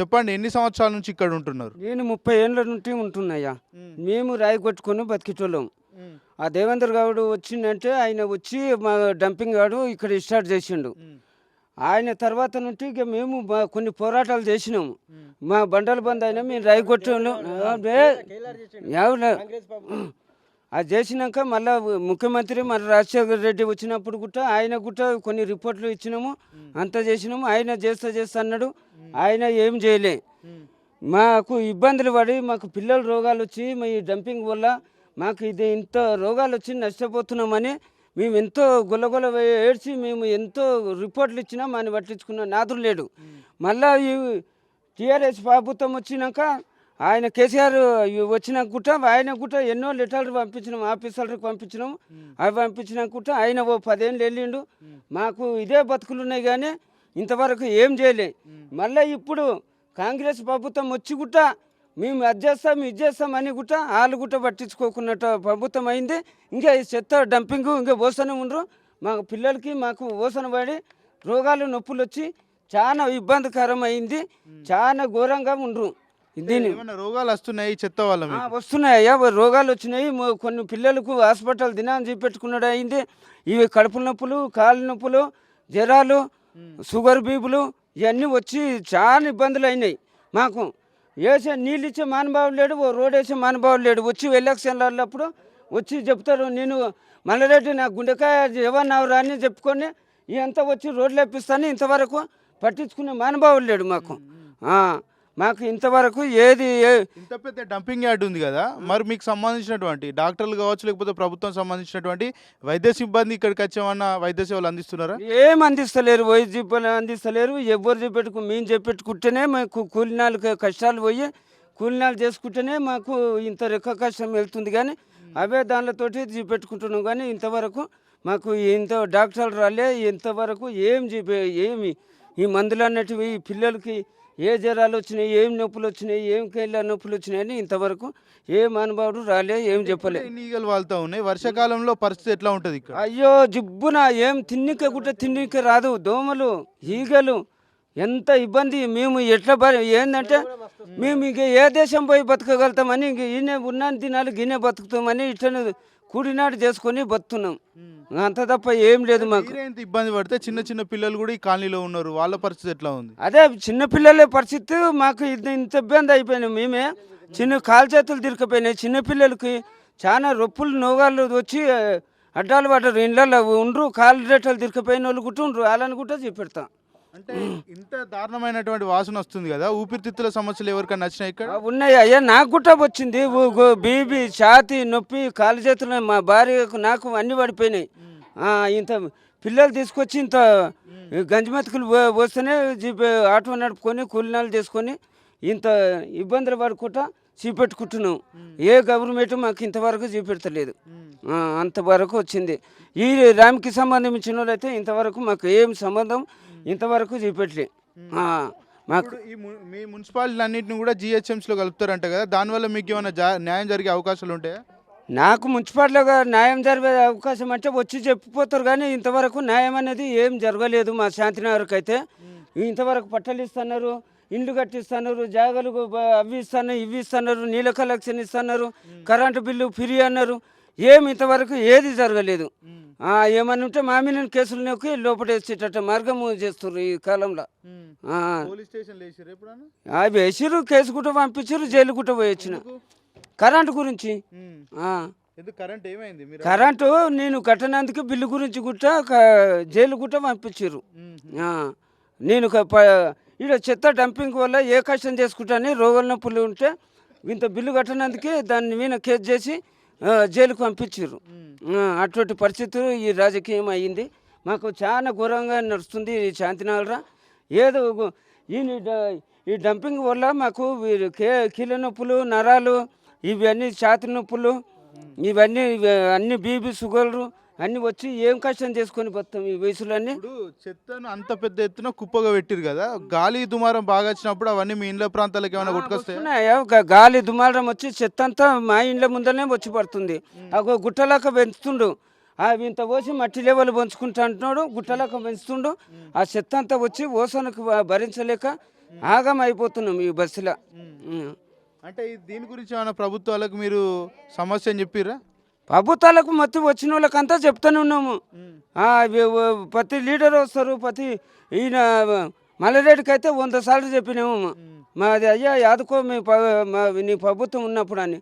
చెప్పండి ఎన్ని సంవత్సరాల నుంచి ఇక్కడ ఉంటున్నారు నేను ముప్పై ఏళ్ళ నుండి ఉంటున్నాయా మేము రాయి కొట్టుకొని బతికేటోళ్ళం ఆ దేవేంద్ర గౌడ్ వచ్చిందంటే ఆయన వచ్చి మా డంపింగ్ గాడు ఇక్కడ స్టార్ట్ చేసిండు ఆయన తర్వాత నుండి ఇక మేము కొన్ని పోరాటాలు చేసినాము మా బండల బంద్ అయినా మేము రాయి ఎవరు అది చేసినాక మళ్ళా ముఖ్యమంత్రి మరి రాజశేఖర రెడ్డి వచ్చినప్పుడు కూడా ఆయన కూడా కొన్ని రిపోర్ట్లు ఇచ్చినాము అంతా చేసినాము ఆయన చేస్తా చేస్తా అన్నాడు ఆయన ఏం చేయలే. మాకు ఇబ్బందులు పడి మాకు పిల్లల రోగాలు వచ్చి మా ఈ డంపింగ్ వల్ల మాకు ఇది ఇంత రోగాలు వచ్చి నష్టపోతున్నామని మేము ఎంతో గొల్లగొల్ల ఏడ్చి మేము ఎంతో రిపోర్ట్లు ఇచ్చినా మన పట్టించుకున్న నాదురు లేడు. మళ్ళా ఈ టీఆర్ఎస్ ప్రభుత్వం వచ్చినాక ఆయన కేసీఆర్ వచ్చినాక కూడా ఆయన కూడా ఎన్నో లెటర్లు పంపించినాం ఆఫీసర్లకు పంపించినాం. అవి పంపించినాక ఆయన ఓ పదేళ్ళు వెళ్ళిండు. మాకు ఇదే బతుకులు ఉన్నాయి కానీ ఇంతవరకు ఏం చేయలే. మళ్ళీ ఇప్పుడు కాంగ్రెస్ ప్రభుత్వం వచ్చి కూడా మేము అది చేస్తాం ఇది చేస్తాం అని కూడా వాళ్ళు కూడా పట్టించుకోకున్నట్టు ప్రభుత్వం అయింది. ఇంకా ఈ చెత్త డంపింగ్ ఇంకా పోస్తూనే ఉండరు. మా పిల్లలకి మాకు ఓసన పడి రోగాలు నొప్పులు వచ్చి చాలా ఇబ్బందికరం అయింది చాలా ఘోరంగా ఉండరు. దీని రోగాలు వస్తున్నాయి చెత్త వల్ల ఓ రోగాలు వచ్చినాయి. కొన్ని పిల్లలకు హాస్పిటల్ దినాన్ని చూపెట్టుకున్నాడు అయింది. ఇవి కడుపు నొప్పులు కాళ్ళ నొప్పులు జ్వరాలు షుగర్ బీపులు ఇవన్నీ వచ్చి చాలా ఇబ్బందులు అయినాయి. మాకు వేసే నీళ్ళు ఇచ్చే మానభావం లేడు ఓ రోడ్ వేసే మానభావం లేడు. వచ్చి ఎలక్షన్లప్పుడు వచ్చి చెప్తారు నేను మల్లరెడ్డి నా గుండెకాయ ఎవరినవరా అని చెప్పుకొని ఇంత వచ్చి రోడ్లు వేపిస్తాను ఇంతవరకు పట్టించుకునే మానభావం లేడు మాకు. మాకు ఇంతవరకు ఏది ఇంత పెద్ద డంపింగ్ యార్డ్ ఉంది కదా. మరి మీకు సంబంధించినటువంటి డాక్టర్లు కావచ్చు లేకపోతే ప్రభుత్వం సంబంధించినటువంటి వైద్య సిబ్బంది ఇక్కడికి వచ్చేమన్నా వైద్య సేవలు అందిస్తున్నారా? ఏం అందిస్తలేరు. వైద్యం అందిస్తలేరు. ఎవరు చెప్పెట్టుకు మేము చెప్పెట్టుకుంటేనే మాకు కూలినాలు కష్టాలు పోయి కూలినాలు చేసుకుంటేనే మాకు ఇంత రెక్క కష్టం వెళ్తుంది కానీ అవే దానితోటి చూపెట్టుకుంటున్నాం కానీ ఇంతవరకు మాకు ఇంత డాక్టర్లు రాలే. ఇంతవరకు ఏం చూపే ఏమి ఈ మందులు అన్నటివి ఈ పిల్లలకి ఏ జ్వరాలు వచ్చినాయి ఏం నొప్పులు వచ్చినాయి ఏం కైళ్ళ నొప్పులు వచ్చినాయని ఇంతవరకు ఏ మానవాడు రాలే ఏం చెప్పలే. ఎన్ని ఈగలు వాళ్తా ఉన్నాయి? వర్షాకాలంలో పరిస్థితి ఎట్లా ఉంటుంది అయ్యో జిబ్బున ఏం తిన్నిక కూడా తిన్నిక రాదు. దోమలు ఈగలు ఎంత ఇబ్బంది. మేము ఎట్లా బ ఏంటంటే మేము ఇంక ఏ దేశం పోయి బతకగలుగుతామని ఇంక ఈయన ఉన్న దినాలు గిన్నె బతుకుతామని ఇట్లా కూడినాడు చేసుకొని బతుకుతున్నాం అంత తప్ప ఏం లేదు మాకు. ఇబ్బంది పడితే చిన్న చిన్న పిల్లలు కూడా ఈ కాలనీలో ఉన్నారు. వాళ్ళ పరిస్థితి ఎట్లా ఉంది? అదే చిన్నపిల్లల పరిస్థితి మాకు ఇది ఇంత ఇబ్బంది అయిపోయినాయి మేమే చిన్న కాలు చేతులు తిరిగిపోయినాయి. చిన్నపిల్లలకి చాలా రొప్పులు నోగాలు వచ్చి అడ్డాలు పడ్డారు. ఇళ్ళల్లో ఉండ్రు కాలు రేటలు తిరిగిపోయిన వాళ్ళు ఉండ్రు వాళ్ళని కూడా చూపెడతాం అంటే ఇంత దారుణమైనటువంటి వాసన వస్తుంది కదా ఊపిరితిత్తుల సమస్యలు ఎవరికైనా నచ్చినాయి ఇక్కడ? ఉన్నాయి. అయ్యా నాకు కూడా వచ్చింది. బీబీ ఛాతి నొప్పి కాలు చేతులు మా భార్యకు నాకు అన్ని పడిపోయినాయి. ఇంత పిల్లలు తీసుకొచ్చి ఇంత గంజి మెతుకులు పో- పోస్తేనే జీప్ ఆటో నడుపుకొని కూలినాలు చేసుకొని ఇంత ఇబ్బందులు పడుకుంటా చూపెట్టుకుంటున్నాం. ఏ గవర్నమెంట్ మాకు ఇంతవరకు చూపెడతలేదు. అంతవరకు వచ్చింది. ఈ రామ్కి సంబంధించిన వాళ్ళైతే ఇంతవరకు మాకు ఏం సంబంధం ఇంతవరకు చూపెట్టలే ఆ, మాకు ము- మీ మున్సిపాలిటీ అన్నింటిని కూడా GHMs లో కలుపుతారంట కదా దానివల్ల మీకు ఏమైనా జా- న్యాయం జరిగే అవకాశాలు ఉంటాయా? నాకు మున్సిపాలిటీగా న్యాయం జరిగే అవకాశం అంటే వచ్చి చెప్పిపోతారు కానీ ఇంతవరకు న్యాయం అనేది ఏం జరగలేదు మా శాంతినగర్కి అయితే. ఇంతవరకు పట్టలు ఇస్తున్నారు ఇండ్లు కట్టిస్తున్నారు జాగాలు అవి ఇస్తున్నారు ఇవి ఇస్తున్నారు నీళ్ళ కలెక్షన్ ఇస్తున్నారు కరెంటు బిల్లు ఫ్రీ అన్నారు. ఏం ఇంతవరకు ఏది జరగలేదు. ఆ, ఏమన్నా ఉంటే మా మీద కేసులు నొక్కి లోపల వేసేటట్టు మార్గము చేస్తున్నారు ఈ కాలంలో. అవి వేసిర్రు కేసు కూడా పంపించారు జైలు కూడా పోయి వచ్చిన. కరెంటు గురించి. కరెంట్ ఏమైంది? మీరు కరెంటు నేను కట్టినందుకు బిల్లు గురించి గుట్ట జైలు గుట్ట పంపించారు. నేను ఈడ చెత్త డంపింగ్ వల్ల ఏ కష్టం చేసుకుంటాని రోగాల నొప్పులు ఉంటే ఇంత బిల్లు కట్టినందుకే దాన్ని మీద కేసు చేసి జైలుకు పంపించారు అటువంటి పరిస్థితులు ఈ రాజకీయం అయ్యింది. మాకు చాలా ఘోరంగా నడుస్తుంది ఈ శాంతినగర ఏదో ఈ ఈ డంపింగ్ వల్ల మాకు కీళ్ళ నొప్పులు నరాలు ఇవన్నీ ఛాతి నొప్పులు ఇవన్నీ ఇవి అన్ని బీపీ షుగర్లు అన్నీ వచ్చి ఏం కష్టం చేసుకొని పోతాం ఈ వయసులన్నీ? ఇప్పుడు చెత్తను అంత పెద్ద ఎత్తున కుప్పగా పెట్టిరు కదా గాలి దుమారం బాగా వచ్చినప్పుడు అవన్నీ మీ ఇండ్ల ప్రాంతాలకు ఏమైనా కొట్టుకొస్తాయి? వస్తున్నాయా? గ- గాలి దుమారం వచ్చి చెత్త అంతా మా ఇండ్ల ముందరనే వచ్చి పడుతుంది. ఒక గుట్టలాక పెంచుతుండు. అవి ఇంత పోసి మట్టి లెవెల్ పెంచుకుంటా అంటున్నాడు గుట్టలాక పెంచుతుండు. ఆ చెత్త అంతా వచ్చి ఓసనకు భ- భరించలేక ఆగం అయిపోతున్నాం ఈ బస్సులో. అంటే ఈ దీని గురించి ఏమైనా ప్రభుత్వాలకు మీరు సమస్య అని చెప్పిర్రా? ప్రభుత్వాలకు మొత్తం వచ్చిన వాళ్ళకంతా చెప్తానే ఉన్నాము. ప్రతి లీడర్ వస్తారు ప్రతి ఈయన మల్లరెడ్డికి అయితే వంద సార్లు చెప్పినాము. మాది అయ్యా యాదుకో మీ నీ ప్రభుత్వం ఉన్నప్పుడు అని.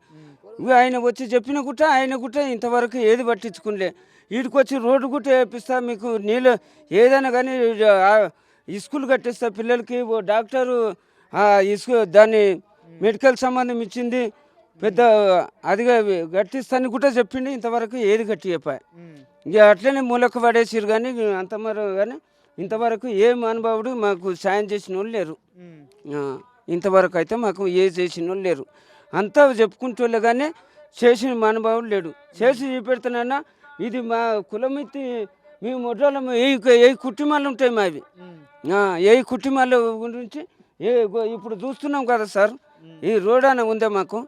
ఆయన వచ్చి చెప్పిన గుట్ట ఆయన గుట్ట ఇంతవరకు ఏది పట్టించుకునిలే వీడికి వచ్చి రోడ్డు గుట్ట వేపిస్తా మీకు నీళ్ళు ఏదైనా కానీ స్కూల్ కట్టిస్తా పిల్లలకి ఓ డాక్టరు ఆ, ఈ స్కూ- దాన్ని మెడికల్ సంబంధం ఇచ్చింది. పెద్ద అదిగా గట్టిస్తాను కూడా చెప్పిండు ఇంతవరకు ఏది గట్టి చెప్పాయి ఇక అట్లనే మూలకు పడేసిరు కానీ అంత మరి కానీ ఇంతవరకు ఏ మానవుడు మాకు సాయం చేసిన వాళ్ళు లేరు ఇంతవరకు అయితే మాకు ఏ చేసిన వాళ్ళు లేరు. అంతా చెప్పుకుంటూ కానీ చేసిన మానవుడు లేడు. చేసి చూపెడుతున్నా ఇది మా కులమిత్తి మీ మొడ్డోళ్ళము ఏ ఏ కుటుంబాలు ఉంటాయి మావి ఏ కుటుంబాల గురించి ఏ ఇప్పుడు చూస్తున్నాం కదా సార్ ఈ రోడ్ అని ఉందే మాకు.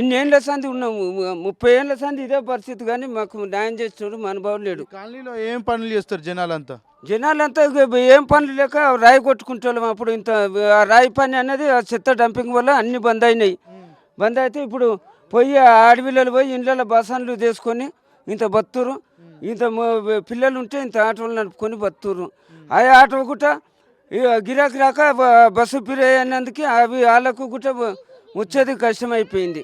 ఇన్నేళ్ళ సంది ఉన్నాము ముప్పై ఏళ్ళ సంది ఇదే పరిస్థితి కానీ మాకు న్యాయం చేసేవాడు మనుభవం లేడు. కాలనీలో ఏం పనులు చేస్తారు జనాలంతా? జనాలంతా ఏం పనులు లేక రాయి కొట్టుకుంటాం అప్పుడు ఇంత ఆ రాయి పని అనేది ఆ చెత్త డంపింగ్ వల్ల అన్ని బంద్ అయినాయి. బంద్ అయితే ఇప్పుడు పోయి అడవిలలో పోయి ఇండ్ల బసాన్లు తీసుకొని ఇంత బతురు ఇంత పిల్లలు ఉంటే ఇంత ఆటోలు నడుపుకొని బతురు ఆ ఆటో గుట్ట గిరాకీ రాక బస్సు పిరే అన్నందుకు అవి వాళ్ళకు గుట్ట వచ్చేది కష్టమైపోయింది.